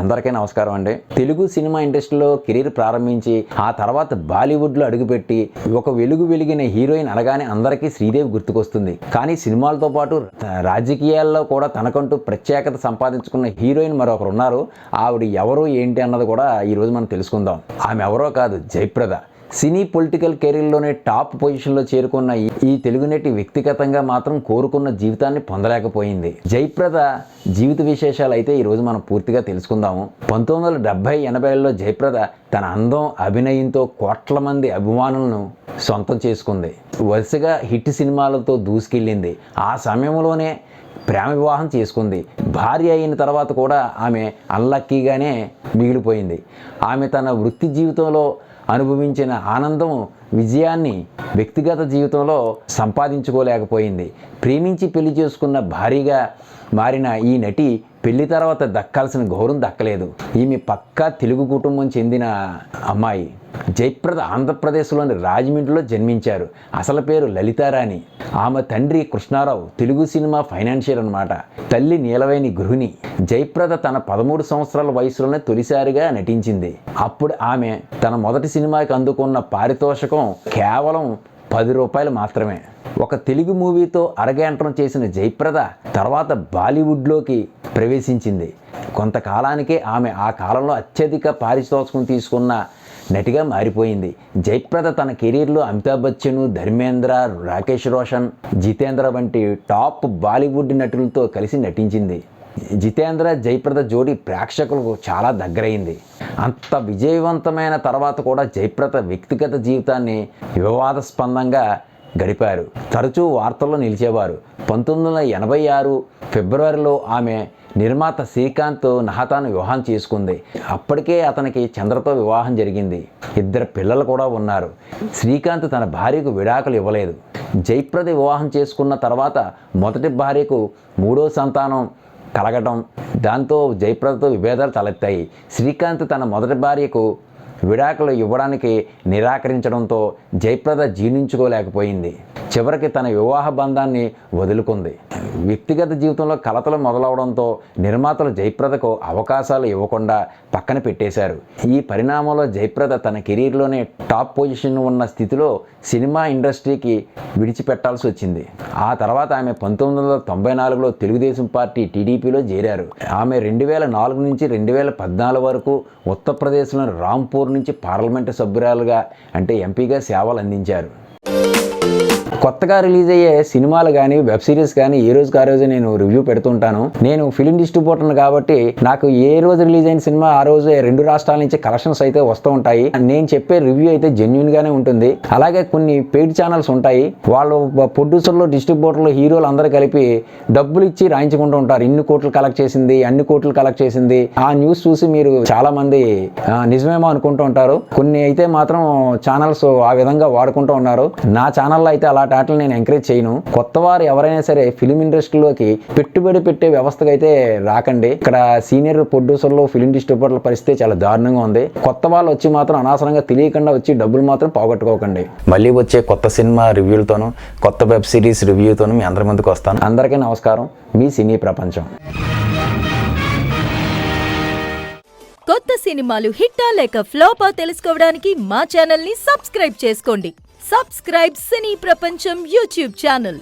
అందరికీ నమస్కారం అండి. తెలుగు సినిమా ఇండస్ట్రీలో కెరీర్ ప్రారంభించి ఆ తర్వాత బాలీవుడ్లో అడుగుపెట్టి ఒక వెలుగు వెలిగిన హీరోయిన్ అనగానే అందరికీ శ్రీదేవి గుర్తుకొస్తుంది. కానీ సినిమాలతో పాటు రాజకీయాల్లో కూడా తనకంటూ ప్రత్యేకత సంపాదించుకున్న హీరోయిన్ మరొకరు ఉన్నారు ఆవిడ ఎవరు ఏంటి అన్నది కూడా ఈరోజు మనం తెలుసుకుందాం. ఆమె ఎవరో కాదు జయప్రద. సినీ పొలిటికల్ కెరీర్లోనే టాప్ పొజిషన్లో చేరుకున్న ఈ- ఈ తెలుగు నటి వ్యక్తిగతంగా మాత్రం కోరుకున్న జీవితాన్ని పొందలేకపోయింది. జయప్రద జీవిత విశేషాలు అయితే ఈరోజు మనం పూర్తిగా తెలుసుకుందాము. పంతొమ్మిది వందల డెబ్బై ఎనభైలో జయప్రద తన అందం అభినయంతో కోట్ల మంది అభిమానులను సొంతం చేసుకుంది. వరుసగా హిట్ సినిమాలతో దూసుకెళ్ళింది. ఆ సమయంలోనే ప్రేమ వివాహం చేసుకుంది. భార్య అయిన తర్వాత కూడా ఆమె అన్లక్కీగానే మిగిలిపోయింది. ఆమె తన వృత్తి జీవితంలో అనుభవించిన ఆనందం విజయాన్ని వ్యక్తిగత జీవితంలో సంపాదించుకోలేకపోయింది. ప్రేమించి పెళ్ళి చేసుకున్న భారీగా మారిన ఈ నటి పెళ్ళి తర్వాత దక్కాల్సిన గౌరవం దక్కలేదు. ఈమె పక్కా తెలుగు కుటుంబం చెందిన అమ్మాయి. జయప్రద ఆంధ్రప్రదేశ్లోని రాజమండ్రిలో జన్మించారు. అసలు పేరు లలితారాణి. ఆమె తండ్రి కృష్ణారావు తెలుగు సినిమా ఫైనాన్షియర్ అన్నమాట. తల్లి నీలవేణి గృహిణి. జయప్రద తన పదమూడు సంవత్సరాల వయసులోనే తొలిసారిగా నటించింది. అప్పుడు ఆమె తన మొదటి సినిమాకి అందుకున్న పారితోషకం కేవలం పది రూపాయలు మాత్రమే. ఒక తెలుగు మూవీతో అరగంటం చేసిన జయప్రద తర్వాత బాలీవుడ్లోకి ప్రవేశించింది. కొంతకాలానికే ఆమె ఆ కాలంలో అత్యధిక పారితోషికం తీసుకున్న నటిగా మారిపోయింది. జయప్రద తన కెరీర్లో అమితాబ్ బచ్చన్ ధర్మేంద్ర రాకేష్ రోషన్ జితేంద్ర వంటి టాప్ బాలీవుడ్ నటులతో కలిసి నటించింది. జితేంద్ర జయప్రద జోడీ ప్రేక్షకులకు చాలా దగ్గరైంది. అంత విజయవంతమైన తర్వాత కూడా జయప్రద వ్యక్తిగత జీవితాన్ని వివాదాస్పందంగా గడిపారు. తరచూ వార్తల్లో నిలిచేవారు. పంతొమ్మిది వందల ఎనభై ఆరు ఫిబ్రవరిలో ఆమె నిర్మాత శ్రీకాంత్ నహతాను వివాహం చేసుకుంది. అప్పటికే అతనికి చంద్రతో వివాహం జరిగింది. ఇద్దరు పిల్లలు కూడా ఉన్నారు. శ్రీకాంత్ తన భార్యకు విడాకులు ఇవ్వలేదు. జయప్రద వివాహం చేసుకున్న తర్వాత మొదటి భార్యకు మూడో సంతానం కలగటం దాంతో జయప్రదతో విభేదాలు తలెత్తాయి. శ్రీకాంత్ తన మొదటి భార్యకు విడాకులు ఇవ్వడానికి నిరాకరించడంతో జయప్రద జీర్ణించుకోలేకపోయింది. చివరికి తన వివాహ బంధాన్ని వదులుకుంది. వ్యక్తిగత జీవితంలో కలతలు మొదలవడంతో నిర్మాతలు జయప్రదకు అవకాశాలు ఇవ్వకుండా పక్కన పెట్టేశారు. ఈ పరిణామంలో జయప్రద తన కెరీర్లోనే టాప్ పొజిషన్ ఉన్న స్థితిలో సినిమా ఇండస్ట్రీకి విడిచిపెట్టాల్సి వచ్చింది. ఆ తర్వాత ఆమె పంతొమ్మిది వందల తొంభై నాలుగులో తెలుగుదేశం పార్టీ టీడీపీలో చేరారు. ఆమె రెండు వేల నాలుగు నుంచి రెండు వేల పద్నాలుగు వరకు ఉత్తరప్రదేశ్లోని రాంపూర్ నుంచి పార్లమెంటు సభ్యురాలుగా అంటే ఎంపీగా సేవలు అందించారు. కొత్తగా రిలీజ్ అయ్యే సినిమాలు కానీ వెబ్ సిరీస్ కానీ ఏ రోజుకి ఆ రోజు నేను రివ్యూ పెడుతుంటాను. నేను ఫిలిం డిస్ట్రిబ్యూటర్ కాబట్టి నాకు ఏ రోజు రిలీజ్ అయిన సినిమా ఆ రోజు రెండు రాష్ట్రాల నుంచి కలెక్షన్స్ అయితే వస్తూ ఉంటాయి. నేను చెప్పే రివ్యూ అయితే జెన్యున్ గానే ఉంటుంది. అలాగే కొన్ని పెయిడ్ ఛానల్స్ ఉంటాయి. వాళ్ళు ప్రొడ్యూసర్లు డిస్ట్రిబ్యూటర్లు హీరోలు అందరూ కలిపి డబ్బులు ఇచ్చి రాయించుకుంటూ ఉంటారు. ఇన్ని కోట్లు కలెక్ట్ చేసింది అన్ని కోట్లు కలెక్ట్ చేసింది. ఆ న్యూస్ చూసి మీరు చాలా మంది నిజమేమో అనుకుంటూ ఉంటారు. కొన్ని అయితే మాత్రం ఛానల్స్ ఆ విధంగా వాడుకుంటూ ఉన్నారు. నా ఛానల్లో అయితే అలా అలాంటి ఆటలు నేను ఎంకరేజ్ చేయను. కొత్త వారు ఎవరైనా సరే ఫిలిం ఇండస్ట్రీలోకి పెట్టుబడి పెట్టే వ్యవస్థకు అయితే రాకండి. ఇక్కడ సీనియర్ ప్రొడ్యూసర్లు ఫిలిం డిస్ట్రిబ్యూటర్ల పరిస్థితి చాలా దారుణంగా ఉంది. కొత్త వాళ్ళు వచ్చి మాత్రం అనవసరంగా తెలియకుండా వచ్చి డబ్బులు మాత్రం పోగొట్టుకోకండి. మళ్ళీ వచ్చే కొత్త సినిమా రివ్యూలతోనూ కొత్త వెబ్ సిరీస్ రివ్యూతోనూ మీ అందరి ముందుకు వస్తాను. అందరికీ నమస్కారం. మీ సినీ ప్రపంచం. కొత్త సినిమాలు హిట్టా లేక ఫ్లోపా తెలుసుకోవడానికి మా ఛానల్ని సబ్స్క్రైబ్ చేసుకోండి. సబ్స్క్రైబ్ సినీ ప్రపంచం యూట్యూబ్ ఛానల్